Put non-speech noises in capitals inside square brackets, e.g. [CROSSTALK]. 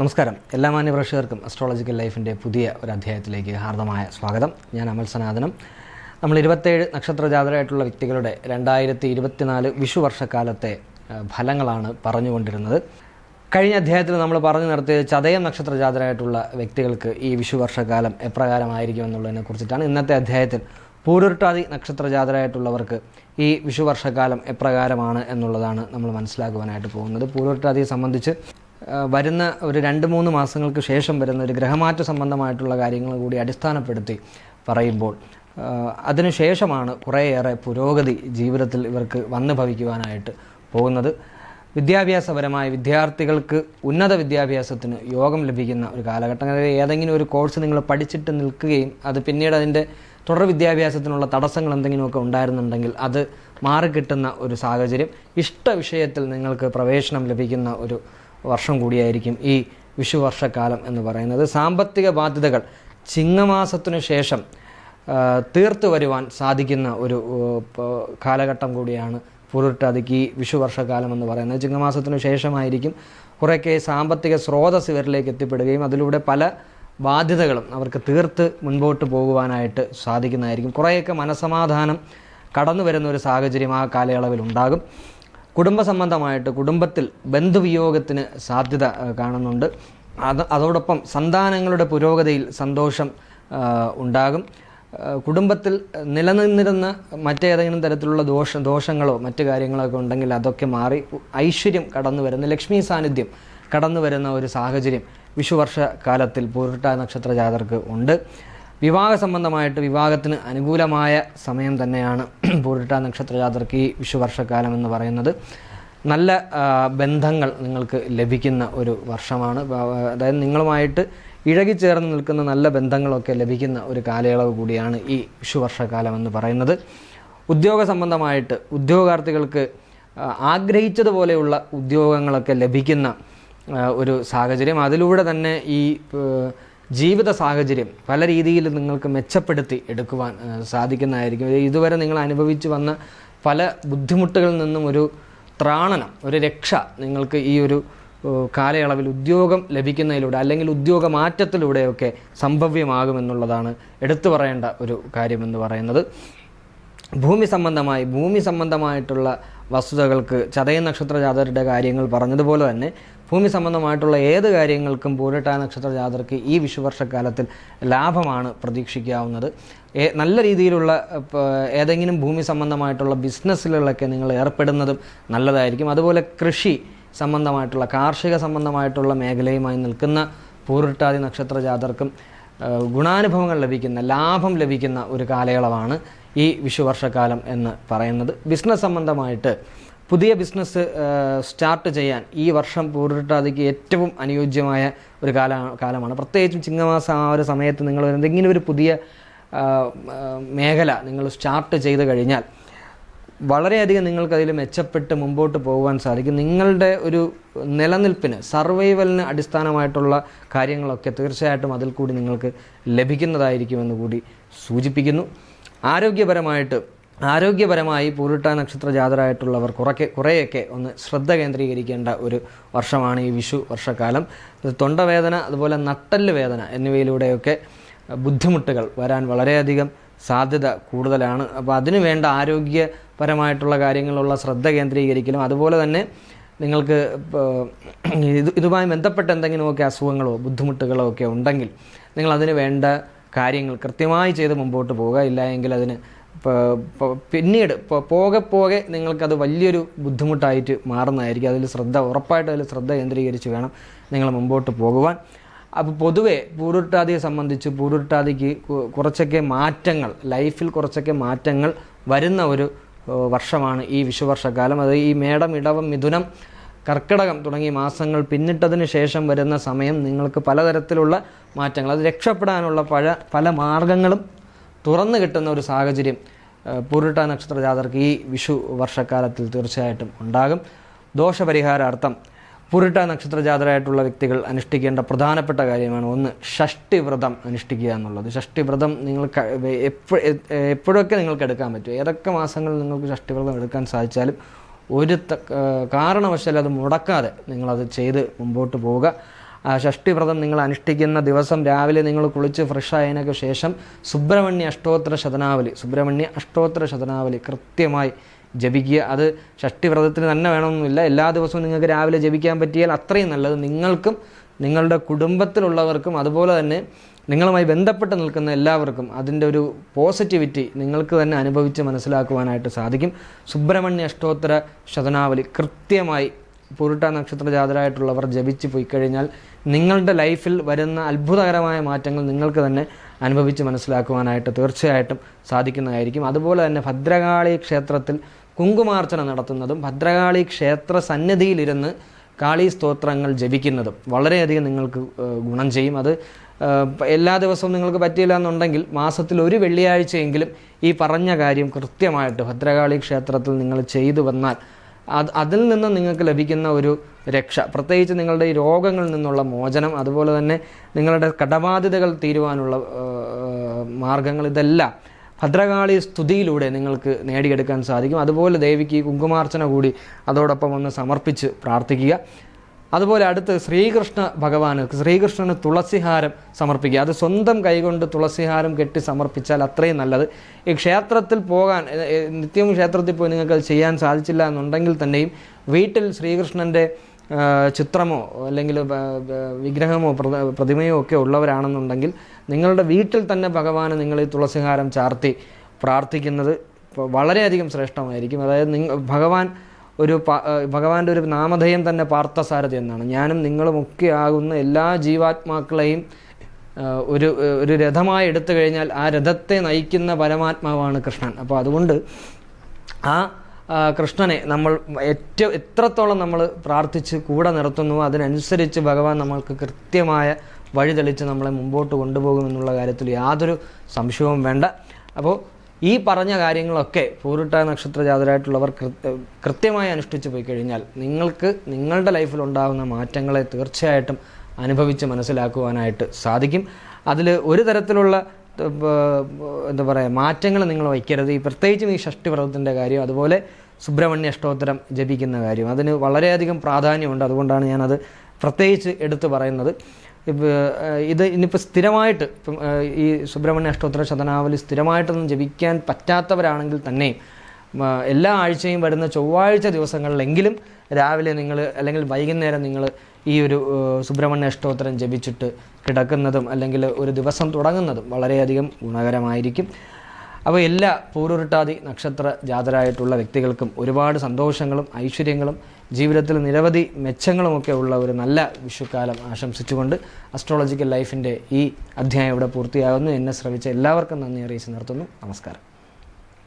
നമസ്കാരം. എല്ലാ മാന്യ പ്രേക്ഷകർക്കും അസ്ട്രോളജിക്കൽ ലൈഫിന്റെ പുതിയ ഒരു അധ്യായത്തിലേക്ക് ഹാർദമായ സ്വാഗതം. ഞാൻ അമൽ സനാതനം. നമ്മൾ ഇരുപത്തേഴ് നക്ഷത്ര ജാതരായിട്ടുള്ള വ്യക്തികളുടെ രണ്ടായിരത്തി ഇരുപത്തിനാല് വിഷു വർഷക്കാലത്തെ ഫലങ്ങളാണ് പറഞ്ഞുകൊണ്ടിരുന്നത്. കഴിഞ്ഞ അധ്യായത്തിൽ നമ്മൾ പറഞ്ഞു നിർത്തിയത് ചതയം നക്ഷത്ര ജാതരായിട്ടുള്ള വ്യക്തികൾക്ക് ഈ വിഷു വർഷക്കാലം എപ്രകാരമായിരിക്കും എന്നുള്ളതിനെ കുറിച്ചിട്ടാണ്. ഇന്നത്തെ അധ്യായത്തിൽ പൂരുരുട്ടാതി നക്ഷത്ര ജാതരായിട്ടുള്ളവർക്ക് ഈ വിഷു വർഷക്കാലം എപ്രകാരമാണ് എന്നുള്ളതാണ് നമ്മൾ മനസ്സിലാക്കുവാനായിട്ട് പോകുന്നത്. പൂരുരുട്ടാതിയെ സംബന്ധിച്ച് വരുന്ന ഒരു രണ്ട് മൂന്ന് മാസങ്ങൾക്ക് ശേഷം വരുന്ന ഒരു ഗ്രഹമാറ്റ സംബന്ധമായിട്ടുള്ള കാര്യങ്ങൾ കൂടി അടിസ്ഥാനപ്പെടുത്തി പറയുമ്പോൾ അതിനുശേഷമാണ് കുറേയേറെ പുരോഗതി ജീവിതത്തിൽ ഇവർക്ക് വന്നു ഭവിക്കുവാനായിട്ട് പോകുന്നത്. വിദ്യാഭ്യാസപരമായ വിദ്യാർത്ഥികൾക്ക് ഉന്നത വിദ്യാഭ്യാസത്തിന് യോഗം ലഭിക്കുന്ന ഒരു കാലഘട്ടം അതായത് ഏതെങ്കിലും ഒരു കോഴ്സ് നിങ്ങൾ പഠിച്ചിട്ട് നിൽക്കുകയും അത് പിന്നീട് അതിന്റെ തുടർ വിദ്യാഭ്യാസത്തിനുള്ള തടസ്സങ്ങൾ എന്തെങ്കിലുമൊക്കെ ഉണ്ടായിരുന്നുണ്ടെങ്കിൽ അത് മാറിക്കിട്ടുന്ന ഒരു സാഹചര്യം ഇഷ്ട വിഷയത്തിൽ നിങ്ങൾക്ക് പ്രവേശനം ലഭിക്കുന്ന ഒരു വർഷം കൂടിയായിരിക്കും ഈ വിഷുവർഷക്കാലം എന്ന് പറയുന്നത്. സാമ്പത്തിക ബാധ്യതകൾ ചിങ്ങമാസത്തിനു ശേഷം തീർത്തു വരുവാൻ സാധിക്കുന്ന ഒരു കാലഘട്ടം കൂടിയാണ് പുരുട്ടാതിക്ക് ഈ വിഷുവർഷക്കാലം എന്ന് പറയുന്നത്. ചിങ്ങമാസത്തിനു ശേഷമായിരിക്കും കുറേയൊക്കെ സാമ്പത്തിക സ്രോതസ് ഇവരിലേക്ക് എത്തിപ്പെടുകയും അതിലൂടെ പല ബാധ്യതകളും അവർക്ക് തീർത്ത് മുൻപോട്ട് പോകുവാനായിട്ട് സാധിക്കുന്നതായിരിക്കും. കുറേയൊക്കെ മനസമാധാനം കടന്നു വരുന്ന ഒരു സാഹചര്യം ആ കാലയളവിൽ ഉണ്ടാകും. കുടുംബ സംബന്ധമായിട്ട് കുടുംബത്തിൽ ബന്ധുവിയോഗത്തിന് സാധ്യത കാണുന്നുണ്ട്. അത് അതോടൊപ്പം സന്താനങ്ങളുടെ പുരോഗതിയിൽ സന്തോഷം ഉണ്ടാകും. കുടുംബത്തിൽ നിലനിന്നിരുന്ന മറ്റേതെങ്കിലും തരത്തിലുള്ള ദോഷ ദോഷങ്ങളോ മറ്റു കാര്യങ്ങളൊക്കെ ഉണ്ടെങ്കിൽ അതൊക്കെ മാറി ഐശ്വര്യം കടന്നു വരുന്ന ലക്ഷ്മി സാന്നിധ്യം കടന്നു വരുന്ന ഒരു സാഹചര്യം വിഷുവർഷ കാലത്തിൽ പൂരുട്ട നക്ഷത്ര ജാതർക്ക് ഉണ്ട്. വിവാഹ സംബന്ധമായിട്ട് വിവാഹത്തിന് അനുകൂലമായ സമയം തന്നെയാണ് [CLEARS THROAT] പൂരിട്ട നക്ഷത്ര ജാതർക്ക് ഈ വിഷുവർഷക്കാലം എന്ന് പറയുന്നത്. നല്ല ബന്ധങ്ങൾ നിങ്ങൾക്ക് ലഭിക്കുന്ന ഒരു വർഷമാണ്. അതായത് നിങ്ങളുമായിട്ട് ഇഴകി ഇഴകിച്ചേർന്ന് നിൽക്കുന്ന നല്ല ബന്ധങ്ങളൊക്കെ ലഭിക്കുന്ന ഒരു കാലയളവ് കൂടിയാണ് ഈ വിഷുവർഷക്കാലം എന്ന് പറയുന്നത്. ഉദ്യോഗ സംബന്ധമായിട്ട് ഉദ്യോഗാർത്ഥികൾക്ക് ആഗ്രഹിച്ചതുപോലെയുള്ള ഉദ്യോഗങ്ങളൊക്കെ ലഭിക്കുന്ന ഒരു സാഹചര്യം. അതിലൂടെ തന്നെ ഈ ജീവിത സാഹചര്യം പല രീതിയിൽ നിങ്ങൾക്ക് മെച്ചപ്പെടുത്തി എടുക്കുവാൻ സാധിക്കുന്നതായിരിക്കും. ഇതുവരെ നിങ്ങൾ അനുഭവിച്ചു വന്ന പല ബുദ്ധിമുട്ടുകളിൽ നിന്നും ഒരു ത്രാണനം ഒരു രക്ഷ നിങ്ങൾക്ക് ഈ ഒരു കാലയളവിൽ ഉദ്യോഗം ലഭിക്കുന്നതിലൂടെ അല്ലെങ്കിൽ ഉദ്യോഗ മാറ്റത്തിലൂടെയൊക്കെ സംഭവ്യമാകുമെന്നുള്ളതാണ് എടുത്തു പറയേണ്ട ഒരു കാര്യമെന്ന് പറയുന്നത്. ഭൂമി സംബന്ധമായി ഭൂമി സംബന്ധമായിട്ടുള്ള വസ്തുതകൾക്ക് ചതയ നക്ഷത്ര ജാതരുടെ കാര്യങ്ങൾ പറഞ്ഞതുപോലെ തന്നെ ഭൂമി സംബന്ധമായിട്ടുള്ള ഏത് കാര്യങ്ങൾക്കും പൂരട്ടായ നക്ഷത്ര ജാതർക്ക് ഈ വിഷുവർഷക്കാലത്തിൽ ലാഭമാണ് പ്രതീക്ഷിക്കാവുന്നത്. നല്ല രീതിയിലുള്ള ഏതെങ്കിലും ഭൂമി സംബന്ധമായിട്ടുള്ള ബിസിനസ്സിലൊക്കെ നിങ്ങൾ ഏർപ്പെടുന്നതും നല്ലതായിരിക്കും. അതുപോലെ കൃഷി സംബന്ധമായിട്ടുള്ള കാർഷിക സംബന്ധമായിട്ടുള്ള മേഖലയുമായി നിൽക്കുന്ന പൂരട്ടാതി നക്ഷത്ര ജാതർക്കും ഗുണാനുഭവങ്ങൾ ലഭിക്കുന്ന ലാഭം ലഭിക്കുന്ന ഒരു കാലയളവാണ് ഈ വിഷുവർഷക്കാലം എന്ന് പറയുന്നത്. ബിസിനസ് സംബന്ധമായിട്ട് പുതിയ ബിസിനസ് സ്റ്റാർട്ട് ചെയ്യാൻ ഈ വർഷം പൂർട്ടാതിക്ക് ഏറ്റവും അനുയോജ്യമായ ഒരു കാല കാലമാണ്. പ്രത്യേകിച്ചും ചിങ്ങമാസം ആ ഒരു സമയത്ത് നിങ്ങൾ എന്തെങ്കിലും ഒരു പുതിയ മേഖല നിങ്ങൾ സ്റ്റാർട്ട് ചെയ്ത് കഴിഞ്ഞാൽ വളരെയധികം നിങ്ങൾക്കതിൽ മെച്ചപ്പെട്ട് മുമ്പോട്ട് പോകുവാൻ സാധിക്കും. നിങ്ങളുടെ ഒരു നിലനിൽപ്പിന് സർവൈവലിന് അടിസ്ഥാനമായിട്ടുള്ള കാര്യങ്ങളൊക്കെ തീർച്ചയായിട്ടും അതിൽ കൂടി നിങ്ങൾക്ക് ലഭിക്കുന്നതായിരിക്കുമെന്ന് കൂടി സൂചിപ്പിക്കുന്നു. ആരോഗ്യപരമായിട്ട് ആരോഗ്യപരമായി പൂരിട്ട നക്ഷത്ര ജാതരായിട്ടുള്ളവർ കുറക്കെ കുറേയൊക്കെ ഒന്ന് ശ്രദ്ധ കേന്ദ്രീകരിക്കേണ്ട ഒരു വർഷമാണ് ഈ വിഷു വർഷക്കാലം. തൊണ്ടവേദന അതുപോലെ നട്ടൽ വേദന എന്നിവയിലൂടെയൊക്കെ ബുദ്ധിമുട്ടുകൾ വരാൻ വളരെയധികം സാധ്യത കൂടുതലാണ്. അപ്പോൾ അതിനു വേണ്ട ആരോഗ്യപരമായിട്ടുള്ള കാര്യങ്ങളുള്ള ശ്രദ്ധ കേന്ദ്രീകരിക്കലും അതുപോലെ തന്നെ നിങ്ങൾക്ക് ഇത് ഇതുമായി ബന്ധപ്പെട്ട എന്തെങ്കിലുമൊക്കെ അസുഖങ്ങളോ ബുദ്ധിമുട്ടുകളോ ഒക്കെ ഉണ്ടെങ്കിൽ നിങ്ങൾ അതിന് വേണ്ട കാര്യങ്ങൾ കൃത്യമായി ചെയ്ത് മുമ്പോട്ട് പോവുക. ഇല്ല എങ്കിൽ അതിന് പിന്നീട് പോകെ പോകെ നിങ്ങൾക്കത് വലിയൊരു ബുദ്ധിമുട്ടായിട്ട് മാറുന്നതായിരിക്കും. അതിൽ ശ്രദ്ധ ഉറപ്പായിട്ട് അതിൽ ശ്രദ്ധ കേന്ദ്രീകരിച്ച് വേണം നിങ്ങൾ മുമ്പോട്ട് പോകുവാൻ. അപ്പോൾ പൊതുവെ പൂരുട്ടാതിയെ സംബന്ധിച്ച് പൂരുട്ടാതിക്ക് കുറച്ചൊക്കെ മാറ്റങ്ങൾ ലൈഫിൽ കുറച്ചൊക്കെ മാറ്റങ്ങൾ വരുന്ന ഒരു വർഷമാണ് ഈ വിഷുവർഷക്കാലം. അത് ഈ മേടം ഇടവം മിഥുനം കർക്കിടകം തുടങ്ങിയ മാസങ്ങൾ പിന്നിട്ടതിന് ശേഷം വരുന്ന സമയം നിങ്ങൾക്ക് പലതരത്തിലുള്ള മാറ്റങ്ങൾ. അത് രക്ഷപ്പെടാനുള്ള പല പല മാർഗങ്ങളും തുറന്നു കിട്ടുന്ന ഒരു സാഹചര്യം പൂരിട്ട നക്ഷത്ര ജാതർക്ക് ഈ വിഷു വർഷക്കാലത്തിൽ തീർച്ചയായിട്ടും ഉണ്ടാകും. ദോഷപരിഹാരാർത്ഥം പുരുട്ട നക്ഷത്ര ജാതരായിട്ടുള്ള വ്യക്തികൾ അനുഷ്ഠിക്കേണ്ട പ്രധാനപ്പെട്ട കാര്യമാണ് ഒന്ന് ഷഷ്ടി വ്രതം അനുഷ്ഠിക്കുക എന്നുള്ളത്. ഷഷ്ടി വ്രതം നിങ്ങൾ എപ്പോഴൊക്കെ നിങ്ങൾക്ക് എടുക്കാൻ പറ്റും. ഏതൊക്കെ മാസങ്ങളിൽ നിങ്ങൾക്ക് ഷഷ്ടി വ്രതം എടുക്കാൻ സാധിച്ചാലും ഒരു കാരണവശാൽ അത് മുടക്കാതെ നിങ്ങളത് ചെയ്ത് മുമ്പോട്ട് പോവുക. ഷഷ്ടി വ്രതം നിങ്ങൾ അനുഷ്ഠിക്കുന്ന ദിവസം രാവിലെ നിങ്ങൾ കുളിച്ച് ഫ്രഷ് ആയതിനൊക്കെ ശേഷം സുബ്രഹ്മണ്യ അഷ്ടോത്തര ശതനാവലി സുബ്രഹ്മണ്യ അഷ്ടോത്തര ശതനാവലി കൃത്യമായി ജപിക്കുക. അത് ഷഷ്ടിവ്രതത്തിന് തന്നെ വേണമെന്നില്ല. എല്ലാ ദിവസവും നിങ്ങൾക്ക് രാവിലെ ജപിക്കാൻ പറ്റിയാൽ അത്രയും നല്ലത് നിങ്ങൾക്കും നിങ്ങളുടെ കുടുംബത്തിലുള്ളവർക്കും അതുപോലെ തന്നെ നിങ്ങളുമായി ബന്ധപ്പെട്ട് നിൽക്കുന്ന എല്ലാവർക്കും അതിന്റെ ഒരു പോസിറ്റിവിറ്റി നിങ്ങൾക്ക് തന്നെ അനുഭവിച്ച് മനസ്സിലാക്കുവാനായിട്ട് സാധിക്കും. സുബ്രഹ്മണ്യ അഷ്ടോത്തര ശതനാവലി കൃത്യമായി പുരുട്ട നക്ഷത്ര ജാതരായിട്ടുള്ളവർ ജപിച്ച് പോയി കഴിഞ്ഞാൽ നിങ്ങളുടെ ലൈഫിൽ വരുന്ന അത്ഭുതകരമായ മാറ്റങ്ങൾ നിങ്ങൾക്ക് തന്നെ അനുഭവിച്ച് മനസ്സിലാക്കുവാനായിട്ട് തീർച്ചയായിട്ടും സാധിക്കുന്നതായിരിക്കും. അതുപോലെ തന്നെ ഭദ്രകാളി ക്ഷേത്രത്തിൽ കുങ്കുമാർച്ചന നടത്തുന്നതും ഭദ്രകാളി ക്ഷേത്ര സന്നിധിയിലിരുന്ന് കാളി സ്തോത്രങ്ങൾ ജപിക്കുന്നതും വളരെയധികം നിങ്ങൾക്ക് ഗുണം ചെയ്യും. അത് എല്ലാ ദിവസവും നിങ്ങൾക്ക് പറ്റിയില്ല എന്നുണ്ടെങ്കിൽ മാസത്തിൽ ഒരു വെള്ളിയാഴ്ചയെങ്കിലും ഈ പറഞ്ഞ കാര്യം കൃത്യമായിട്ട് ഭദ്രകാളി ക്ഷേത്രത്തിൽ നിങ്ങൾ ചെയ്തു വന്നാൽ അത് അതിൽ നിന്ന് നിങ്ങൾക്ക് ലഭിക്കുന്ന ഒരു രക്ഷ. പ്രത്യേകിച്ച് നിങ്ങളുടെ ഈ രോഗങ്ങളിൽ നിന്നുള്ള മോചനം അതുപോലെ തന്നെ നിങ്ങളുടെ കടബാധ്യതകൾ തീരുവാനുള്ള മാർഗങ്ങൾ ഇതെല്ലാം ഭദ്രകാളി സ്തുതിയിലൂടെ നിങ്ങൾക്ക് നേടിയെടുക്കാൻ സാധിക്കും. അതുപോലെ ദേവിക്ക് കുങ്കുമാർച്ചന കൂടി അതോടൊപ്പം ഒന്ന് സമർപ്പിച്ച് പ്രാർത്ഥിക്കുക. അതുപോലെ അടുത്ത് ശ്രീകൃഷ്ണ ഭഗവാന് ശ്രീകൃഷ്ണന് തുളസിഹാരം സമർപ്പിക്കുക. അത് സ്വന്തം കൈകൊണ്ട് തുളസിഹാരം കെട്ടി സമർപ്പിച്ചാൽ അത്രയും നല്ലത്. ഈ ക്ഷേത്രത്തിൽ പോകാൻ നിത്യവും ക്ഷേത്രത്തിൽ പോയി നിങ്ങൾക്ക് അത് ചെയ്യാൻ സാധിച്ചില്ല എന്നുണ്ടെങ്കിൽ തന്നെയും വീട്ടിൽ ശ്രീകൃഷ്ണന്റെ ചിത്രമോ അല്ലെങ്കിൽ വിഗ്രഹമോ പ്രത- പ്രതിമയോ ഒക്കെ ഉള്ളവരാണെന്നുണ്ടെങ്കിൽ നിങ്ങളുടെ വീട്ടിൽ തന്നെ ഭഗവാന് നിങ്ങൾ ഈ തുളസിഹാരം ചാർത്തി പ്രാർത്ഥിക്കുന്നത് വളരെയധികം ശ്രേഷ്ഠമായിരിക്കും. അതായത് നിങ്ങൾ ഭഗവാൻ ഒരു ഭഗവാന്റെ ഒരു നാമധേയം തന്നെ പാർത്ഥസാരഥി എന്നാണ്. ഞാനും നിങ്ങളും ഒക്കെ ആകുന്ന എല്ലാ ജീവാത്മാക്കളെയും ഒരു ഒരു രഥമായി എടുത്തു കഴിഞ്ഞാൽ ആ രഥത്തെ നയിക്കുന്ന പരമാത്മാവാണ് കൃഷ്ണൻ. അപ്പോൾ അതുകൊണ്ട് ആ കൃഷ്ണനെ നമ്മൾ ഏറ്റവും എത്രത്തോളം നമ്മൾ പ്രാർത്ഥിച്ച് കൂടെ നിർത്തുന്നുവോ അതിനനുസരിച്ച് ഭഗവാൻ നമ്മൾക്ക് കൃത്യമായ വഴി തെളിച്ച് നമ്മളെ മുമ്പോട്ട് കൊണ്ടുപോകുമെന്നുള്ള കാര്യത്തിൽ യാതൊരു സംശയവും വേണ്ട. അപ്പോൾ ഈ പറഞ്ഞ കാര്യങ്ങളൊക്കെ പൂരിട്ട നക്ഷത്ര ജാതരായിട്ടുള്ളവർ കൃത്യമായി അനുഷ്ഠിച്ചു പോയി കഴിഞ്ഞാൽ നിങ്ങൾക്ക് നിങ്ങളുടെ ലൈഫിൽ ഉണ്ടാകുന്ന മാറ്റങ്ങളെ തീർച്ചയായിട്ടും അനുഭവിച്ച് മനസ്സിലാക്കുവാനായിട്ട് സാധിക്കും. അതിൽ ഒരു തരത്തിലുള്ള എന്താ പറയുക മാറ്റങ്ങൾ നിങ്ങൾ വയ്ക്കരുത്. ഈ പ്രത്യേകിച്ചും ഈ ഷഷ്ടിവ്രതത്തിന്റെ കാര്യം അതുപോലെ സുബ്രഹ്മണ്യ അഷ്ടോത്തരം ജപിക്കുന്ന കാര്യം അതിന് വളരെയധികം പ്രാധാന്യമുണ്ട്. അതുകൊണ്ടാണ് ഞാനത് പ്രത്യേകിച്ച് എടുത്തു പറയുന്നത്. ഇത് ഇനിയിപ്പോൾ സ്ഥിരമായിട്ട് ഇപ്പം ഈ സുബ്രഹ്മണ്യ അഷ്ടോത്തര ശതനാവലി സ്ഥിരമായിട്ടൊന്നും ജപിക്കാൻ പറ്റാത്തവരാണെങ്കിൽ തന്നെയും എല്ലാ ആഴ്ചയും വരുന്ന ചൊവ്വാഴ്ച ദിവസങ്ങളിലെങ്കിലും രാവിലെ നിങ്ങൾ അല്ലെങ്കിൽ വൈകുന്നേരം നിങ്ങൾ ഈ ഒരു സുബ്രഹ്മണ്യ അഷ്ടോത്തരം ജപിച്ചിട്ട് കിടക്കുന്നതും അല്ലെങ്കിൽ ഒരു ദിവസം തുടങ്ങുന്നതും വളരെയധികം ഗുണകരമായിരിക്കും. അപ്പോൾ എല്ലാ പൂരുരുട്ടാതി നക്ഷത്ര ജാതരായിട്ടുള്ള വ്യക്തികൾക്കും ഒരുപാട് സന്തോഷങ്ങളും ഐശ്വര്യങ്ങളും ജീവിതത്തിൽ നിരവധി മെച്ചങ്ങളുമൊക്കെ ഉള്ള ഒരു നല്ല വിഷുക്കാലം ആശംസിച്ചുകൊണ്ട് അസ്ട്രോളജിക്കൽ ലൈഫിന്റെ ഈ അധ്യായം ഇവിടെ പൂർത്തിയാകുന്നു. എന്നെ ശ്രവിച്ച എല്ലാവർക്കും നന്ദി അറിയിച്ച് നിർത്തുന്നു. നമസ്കാരം.